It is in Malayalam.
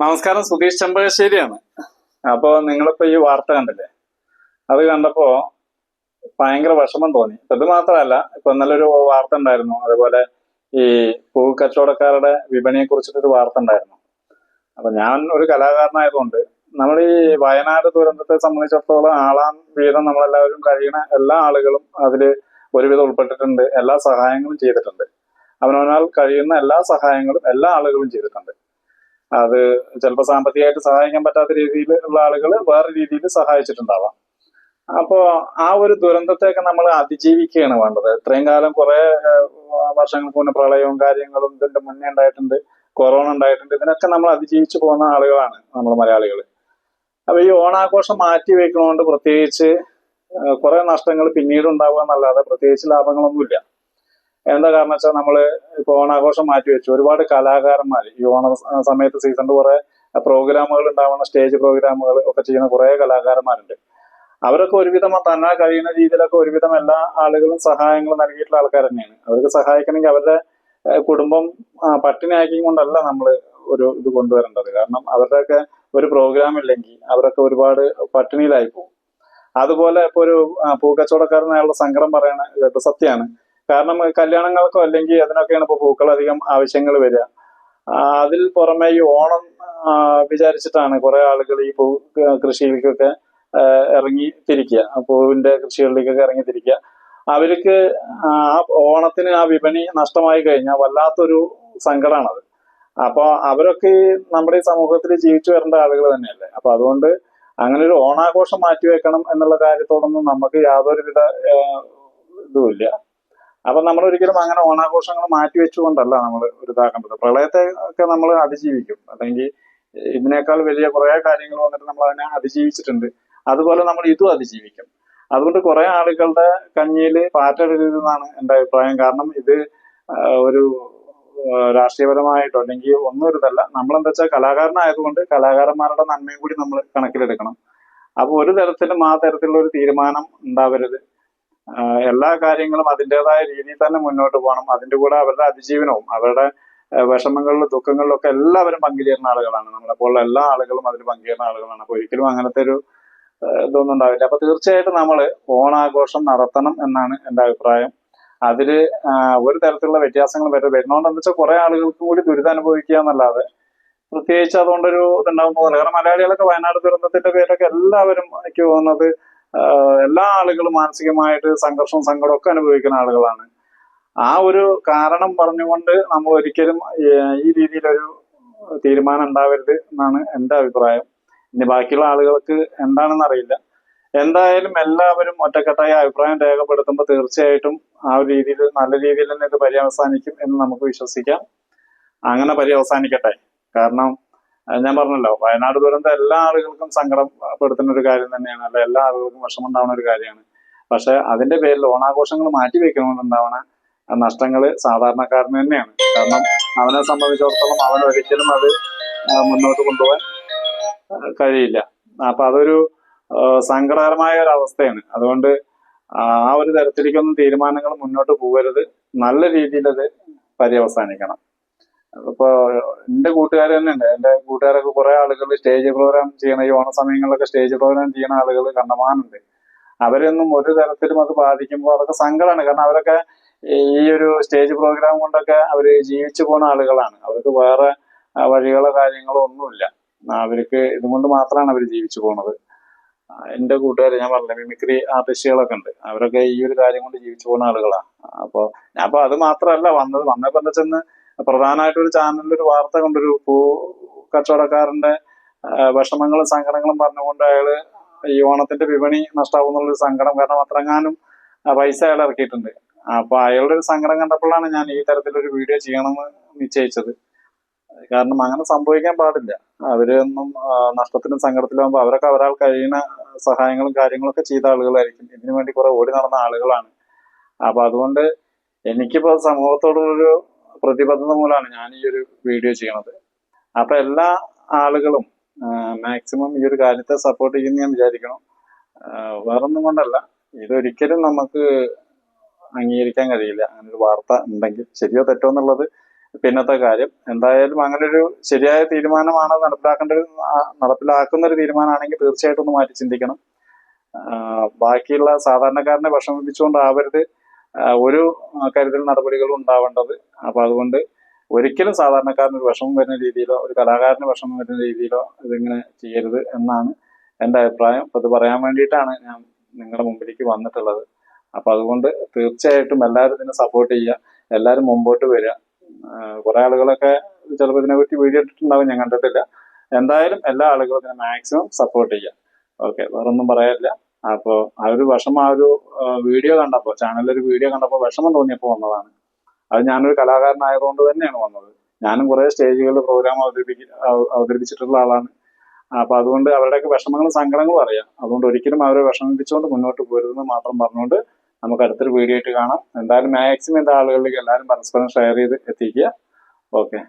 നമസ്കാരം സുധീഷ് ചെമ്പകശ്ശേരിയാണ്. അപ്പോൾ നിങ്ങളിപ്പോ ഈ വാർത്ത കണ്ടില്ലേ? അത് കണ്ടപ്പോ ഭയങ്കര വിഷമം തോന്നി. ഇത് മാത്രമല്ല ഇപ്പൊ നല്ലൊരു വാർത്ത ഉണ്ടായിരുന്നു. അതുപോലെ ഈ പൂ കച്ചവടക്കാരുടെ വിപണിയെ കുറിച്ചിട്ടൊരു വാർത്ത ഉണ്ടായിരുന്നു. അപ്പൊ ഞാൻ ഒരു കലാകാരനായതുകൊണ്ട് നമ്മൾ ഈ വയനാട് ദുരന്തത്തെ സംബന്ധിച്ചിടത്തോളം ആളാം വീതം നമ്മളെല്ലാവരും കഴിയുന്ന എല്ലാ ആളുകളും അതിൽ ഒരുവിധം ഉൾപ്പെട്ടിട്ടുണ്ട്. എല്ലാ സഹായങ്ങളും ചെയ്തിട്ടുണ്ട്. അവനവനാൽ കഴിയുന്ന എല്ലാ സഹായങ്ങളും എല്ലാ ആളുകളും ചെയ്തിട്ടുണ്ട്. അത് ചിലപ്പോൾ സാമ്പത്തികമായിട്ട് സഹായിക്കാൻ പറ്റാത്ത രീതിയിൽ ഉള്ള ആളുകൾ വേറെ രീതിയിൽ സഹായിച്ചിട്ടുണ്ടാവാം. അപ്പോ ആ ഒരു ദുരന്തത്തെയൊക്കെ നമ്മൾ അതിജീവിക്കുകയാണ് വേണ്ടത്. ഇത്രയും കാലം കുറെ വർഷങ്ങൾക്ക് മുന്നേ പ്രളയവും കാര്യങ്ങളും ഇതിന്റെ മുന്നേ ഉണ്ടായിട്ടുണ്ട്. കൊറോണ ഉണ്ടായിട്ടുണ്ട്. ഇതിനൊക്കെ നമ്മൾ അതിജീവിച്ചു പോകുന്ന ആളുകളാണ് നമ്മൾ മലയാളികൾ അപ്പൊ ഈ ഓണാഘോഷം മാറ്റി വെക്കണോണ്ട് പ്രത്യേകിച്ച് കുറെ നഷ്ടങ്ങൾ പിന്നീട് ഉണ്ടാവുക എന്നല്ലാതെ പ്രത്യേകിച്ച് ലാഭങ്ങളൊന്നുമില്ല. എന്താ കാരണം വെച്ചാൽ നമ്മൾ ഇപ്പോൾ ഓണാഘോഷം മാറ്റി വെച്ചു ഒരുപാട് കലാകാരന്മാർ ഈ ഓണ സമയത്ത് സീസണിൽ കുറെ പ്രോഗ്രാമുകൾ ഉണ്ടാവുന്ന സ്റ്റേജ് പ്രോഗ്രാമുകൾ ഒക്കെ ചെയ്യുന്ന കുറെ കലാകാരന്മാരുണ്ട്. അവരൊക്കെ ഒരുവിധം തന്നെ കഴിയുന്ന രീതിയിലൊക്കെ ഒരുവിധം എല്ലാ ആളുകളും സഹായങ്ങൾ നൽകിയിട്ടുള്ള ആൾക്കാർ തന്നെയാണ്. അവർക്ക് സഹായിക്കണമെങ്കിൽ അവരുടെ കുടുംബം പട്ടിണിയാക്കിയും കൊണ്ടല്ല നമ്മൾ ഒരു ഇത് കൊണ്ടുവരേണ്ടത്. കാരണം അവരുടെയൊക്കെ ഒരു പ്രോഗ്രാം ഇല്ലെങ്കിൽ അവരൊക്കെ ഒരുപാട് പട്ടിണിയിലായി പോകും. അതുപോലെ ഇപ്പൊ ഒരു പൂക്കച്ചവടക്കാരനായുള്ള സങ്കടം പറയണ സത്യമാണ് കാരണം കല്യാണങ്ങൾക്കോ അല്ലെങ്കിൽ അതിനൊക്കെയാണ് ഇപ്പോൾ പൂക്കൾ അധികം ആവശ്യങ്ങൾ വരിക. അതിൽ പുറമെ ഈ ഓണം വിചാരിച്ചിട്ടാണ് കുറെ ആളുകൾ ഈ പൂ കൃഷിയിലേക്കൊക്കെ ഇറങ്ങി തിരിക്കുക. പൂവിന്റെ കൃഷികളിലേക്കൊക്കെ ഇറങ്ങി തിരിക്കുക. അവർക്ക് ആ ഓണത്തിന് ആ വിപണി നഷ്ടമായി കഴിഞ്ഞാൽ വല്ലാത്തൊരു സങ്കടമാണത് അപ്പൊ അവരൊക്കെ നമ്മുടെ ഈ സമൂഹത്തിൽ ജീവിച്ചു വരേണ്ട ആളുകൾ തന്നെയല്ലേ? അപ്പൊ അതുകൊണ്ട് അങ്ങനെ ഒരു ഓണാഘോഷം മാറ്റിവെക്കണം എന്നുള്ള കാര്യത്തോടൊന്നും നമുക്ക് യാതൊരുവിധ ഇതുമില്ല. അപ്പൊ നമ്മൾ ഒരിക്കലും അങ്ങനെ ഓണാഘോഷങ്ങൾ മാറ്റി വെച്ചുകൊണ്ടല്ല നമ്മൾ ഒരു ഇതാക്കേണ്ടത് പ്രളയത്തെ ഒക്കെ നമ്മൾ അതിജീവിക്കും. അല്ലെങ്കിൽ ഇതിനേക്കാൾ വലിയ കുറെ കാര്യങ്ങൾ വന്നിട്ട് നമ്മൾ അതിനെ അതിജീവിച്ചിട്ടുണ്ട്. അതുപോലെ നമ്മൾ ഇതും അതിജീവിക്കും. അതുകൊണ്ട് കുറെ ആളുകളുടെ കഞ്ഞിയിൽ പാറ്റെടുക്കുന്നതാണ് എന്റെ അഭിപ്രായം. കാരണം ഇത് ഒരു രാഷ്ട്രീയപരമായിട്ടോ അല്ലെങ്കിൽ ഒന്നും ഒരു ഇതല്ല നമ്മളെന്താ വെച്ചാൽ കലാകാരനായതുകൊണ്ട് കലാകാരന്മാരുടെ നന്മയും കൂടി നമ്മൾ കണക്കിലെടുക്കണം. അപ്പോൾ ഒരു തരത്തിലും ആ തരത്തിലുള്ള ഒരു തീരുമാനം ഉണ്ടാവരുത്. എല്ലാ കാര്യങ്ങളും അതിന്റെതായ രീതിയിൽ തന്നെ മുന്നോട്ട് പോകണം. അതിന്റെ കൂടെ അവരുടെ അതിജീവനവും അവരുടെ വിഷമങ്ങളിലും ദുഃഖങ്ങളിലും ഒക്കെ എല്ലാവരും പങ്കുചേരുന്ന ആളുകളാണ്. നമ്മളെ പോലുള്ള എല്ലാ ആളുകളും അതിൽ പങ്കുചേരുന്ന ആളുകളാണ്. അപ്പൊ ഒരിക്കലും അങ്ങനത്തെ ഒരു ഇതൊന്നും ഉണ്ടാവില്ല. അപ്പൊ തീർച്ചയായിട്ടും നമ്മൾ ഓണാഘോഷം നടത്തണം എന്നാണ് എന്റെ അഭിപ്രായം. അതിൽ ഒരു തരത്തിലുള്ള വ്യത്യാസങ്ങൾ വരും വരുന്നതുകൊണ്ട് എന്താ വെച്ചാൽ കുറെ ആളുകൾക്കും കൂടി ദുരിതം അനുഭവിക്കുക എന്നല്ലാതെ പ്രത്യേകിച്ച് അതുകൊണ്ടൊരു ഇതുണ്ടാവും കാരണം മലയാളികളൊക്കെ വയനാട് ദുരന്തത്തിന്റെ പേരൊക്കെ എല്ലാവരും എനിക്ക് തോന്നുന്നത് എല്ലാ ആളുകളും മാനസികമായിട്ട് സംഘർഷവും സങ്കടവും ഒക്കെ അനുഭവിക്കുന്ന ആളുകളാണ്. ആ ഒരു കാരണം പറഞ്ഞുകൊണ്ട് നമ്മൾ ഒരിക്കലും ഈ രീതിയിലൊരു തീരുമാനം ഉണ്ടാവരുത് എന്നാണ് എന്റെ അഭിപ്രായം. ഇനി ബാക്കിയുള്ള ആളുകൾക്ക് എന്താണെന്ന് അറിയില്ല. എന്തായാലും എല്ലാവരും ഒറ്റക്കെട്ടായി അഭിപ്രായം രേഖപ്പെടുത്തുമ്പോൾ തീർച്ചയായിട്ടും ആ ഒരു രീതിയിൽ നല്ല രീതിയിൽ തന്നെ ഇത് പര്യവസാനിക്കും എന്ന് നമുക്ക് വിശ്വസിക്കാം. അങ്ങനെ പര്യവസാനിക്കട്ടെ. കാരണം ഞാൻ പറഞ്ഞല്ലോ വയനാട് ദുരന്തം എല്ലാ ആളുകൾക്കും സങ്കടപ്പെടുത്തുന്ന ഒരു കാര്യം തന്നെയാണ് അല്ല എല്ലാ ആളുകൾക്കും വിഷമം ഉണ്ടാവുന്ന ഒരു കാര്യമാണ്. പക്ഷെ അതിന്റെ പേരിൽ ഓണാഘോഷങ്ങൾ മാറ്റി ഉണ്ടാവണ നഷ്ടങ്ങൾ സാധാരണക്കാരന് തന്നെയാണ്. കാരണം അവനെ സംബന്ധിച്ചിടത്തോളം അവൻ ഒരിക്കലും അത് മുന്നോട്ട് കൊണ്ടുപോകാൻ കഴിയില്ല. അപ്പൊ അതൊരു സങ്കടകരമായ ഒരു അവസ്ഥയാണ്. അതുകൊണ്ട് ആ ഒരു തരത്തിലേക്കൊന്നും തീരുമാനങ്ങൾ മുന്നോട്ട് പോകരുത്. നല്ല രീതിയിൽ അത് പര്യവസാനിക്കണം. ഇപ്പൊ എന്റെ കൂട്ടുകാർ തന്നെ ഉണ്ട് എന്റെ കൂട്ടുകാരൊക്കെ കുറെ ആളുകൾ സ്റ്റേജ് പ്രോഗ്രാം ചെയ്യണ ഈ ഓണ സമയങ്ങളിലൊക്കെ സ്റ്റേജ് പ്രോഗ്രാം ചെയ്യണ ആളുകൾ കണ്ടമാനുണ്ട് അവരൊന്നും ഒരു തരത്തിലും അത് ബാധിക്കുമ്പോൾ അതൊക്കെ സങ്കടമാണ് കാരണം അവരൊക്കെ ഈ ഒരു സ്റ്റേജ് പ്രോഗ്രാം കൊണ്ടൊക്കെ അവർ ജീവിച്ചു പോണ ആളുകളാണ്. അവർക്ക് വേറെ വഴികളോ കാര്യങ്ങളോ ഒന്നുമില്ല. അവർക്ക് ഇതുകൊണ്ട് മാത്രമാണ് അവർ ജീവിച്ചു പോണത്. എന്റെ കൂട്ടുകാർ ഞാൻ പറഞ്ഞ മിമിക്രി ആർട്ടിസ്റ്റുകളൊക്കെ ഉണ്ട്. അവരൊക്കെ ഈ ഒരു കാര്യം കൊണ്ട് ജീവിച്ചു പോകുന്ന ആളുകളാണ് അപ്പൊ അപ്പൊ അത് മാത്രമല്ല വന്നത്. വന്നപ്പോ എന്താ വെച്ചെന്ന് പ്രധാനമായിട്ട് ഒരു ചാനലിൽ ഒരു വാർത്ത കൊണ്ടൊരു പൂ കച്ചവടക്കാരന്റെ വിഷമങ്ങളും സങ്കടങ്ങളും പറഞ്ഞുകൊണ്ട് അയാൾ ഈ ഓണത്തിന്റെ വിപണി ഒരു സങ്കടം. കാരണം അത്രങ്ങാനും പൈസ അയാൾ ഇറക്കിയിട്ടുണ്ട്. അപ്പൊ അയാളുടെ ഒരു സങ്കടം കണ്ടപ്പോഴാണ് ഞാൻ ഈ തരത്തിലൊരു വീഡിയോ ചെയ്യണമെന്ന് നിശ്ചയിച്ചത്. കാരണം അങ്ങനെ സംഭവിക്കാൻ പാടില്ല. അവരൊന്നും നഷ്ടത്തിനും സങ്കടത്തിലാകുമ്പോൾ അവരൊക്കെ അവരാൾ കഴിയുന്ന സഹായങ്ങളും കാര്യങ്ങളൊക്കെ ചെയ്ത ആളുകളായിരിക്കും. ഇതിനു വേണ്ടി കുറെ ഓടി നടന്ന ആളുകളാണ്. അപ്പൊ അതുകൊണ്ട് എനിക്കിപ്പോ സമൂഹത്തോടുള്ളൊരു പ്രതിബദ്ധത മൂലമാണ് ഞാൻ ഈ ഒരു വീഡിയോ ചെയ്യണത്. അപ്പൊ എല്ലാ ആളുകളും മാക്സിമം ഈ ഒരു കാര്യത്തെ സപ്പോർട്ട് ചെയ്യുന്ന ഞാൻ വിചാരിക്കണം വേറൊന്നും കൊണ്ടല്ല. ഇതൊരിക്കലും നമുക്ക് അംഗീകരിക്കാൻ കഴിയില്ല. അങ്ങനെ ഒരു വാർത്ത ഉണ്ടെങ്കിൽ ശരിയോ തെറ്റോ എന്നുള്ളത് പിന്നത്തെ കാര്യം. എന്തായാലും അങ്ങനെ ഒരു ശരിയായ തീരുമാനമാണ് നടപ്പിലാക്കേണ്ട ഒരു നടപ്പിലാക്കുന്ന ഒരു തീരുമാനമാണെങ്കിൽ തീർച്ചയായിട്ടും ഒന്ന് മാറ്റി ചിന്തിക്കണം. ബാക്കിയുള്ള സാധാരണക്കാരനെ വിഷമിപ്പിച്ചുകൊണ്ടാവരുത്. ഒരു കരുതൽ നടപടികളും ഉണ്ടാവേണ്ടത്. അപ്പൊ അതുകൊണ്ട് ഒരിക്കലും സാധാരണക്കാരന് ഒരു വിഷമം വരുന്ന രീതിയിലോ ഒരു കലാകാരന് വിഷമം വരുന്ന രീതിയിലോ ഇതിങ്ങനെ ചെയ്യരുത് എന്നാണ് എന്റെ അഭിപ്രായം. അത് പറയാൻ വേണ്ടിയിട്ടാണ് ഞാൻ നിങ്ങളുടെ മുമ്പിലേക്ക് വന്നിട്ടുള്ളത്. അപ്പൊ അതുകൊണ്ട് തീർച്ചയായിട്ടും എല്ലാവരും ഇതിനെ സപ്പോർട്ട് ചെയ്യുക എല്ലാവരും മുമ്പോട്ട് വരിക. കുറെ ആളുകളൊക്കെ ചിലപ്പോൾ ഇതിനെപ്പറ്റി വീഡിയോ ഇട്ടിട്ടുണ്ടാവും ഞാൻ കണ്ടിട്ടില്ല. എന്തായാലും എല്ലാ ആളുകളും ഇതിനെ മാക്സിമം സപ്പോർട്ട് ചെയ്യുക. ഓക്കെ വേറൊന്നും പറയാനില്ല. അപ്പോൾ ആ ഒരു വിഷമം ആ ഒരു വീഡിയോ കണ്ടപ്പോൾ ഒരു വീഡിയോ കണ്ടപ്പോൾ വിഷമം തോന്നിയപ്പോൾ വന്നതാണ്. അത് ഞാനൊരു കലാകാരനായതുകൊണ്ട് തന്നെയാണ് വന്നത്. ഞാനും കുറേ സ്റ്റേജുകളിൽ പ്രോഗ്രാം അവതരിപ്പിക്ക അവതരിപ്പിച്ചിട്ടുള്ള ആളാണ്. അപ്പൊ അതുകൊണ്ട് അവരുടെയൊക്കെ വിഷമങ്ങളും സങ്കടങ്ങളും അറിയാം. അതുകൊണ്ട് ഒരിക്കലും അവരെ വിഷമിപ്പിച്ചുകൊണ്ട് മുന്നോട്ട് പോരുതെന്ന് മാത്രം പറഞ്ഞുകൊണ്ട് നമുക്ക് അടുത്തൊരു വീഡിയോ ആയിട്ട് കാണാം. എന്തായാലും മാക്സിമം എന്താ ആളുകളിലേക്ക് എല്ലാവരും പരസ്പരം ഷെയർ ചെയ്ത് എത്തിക്കുക. ഓക്കെ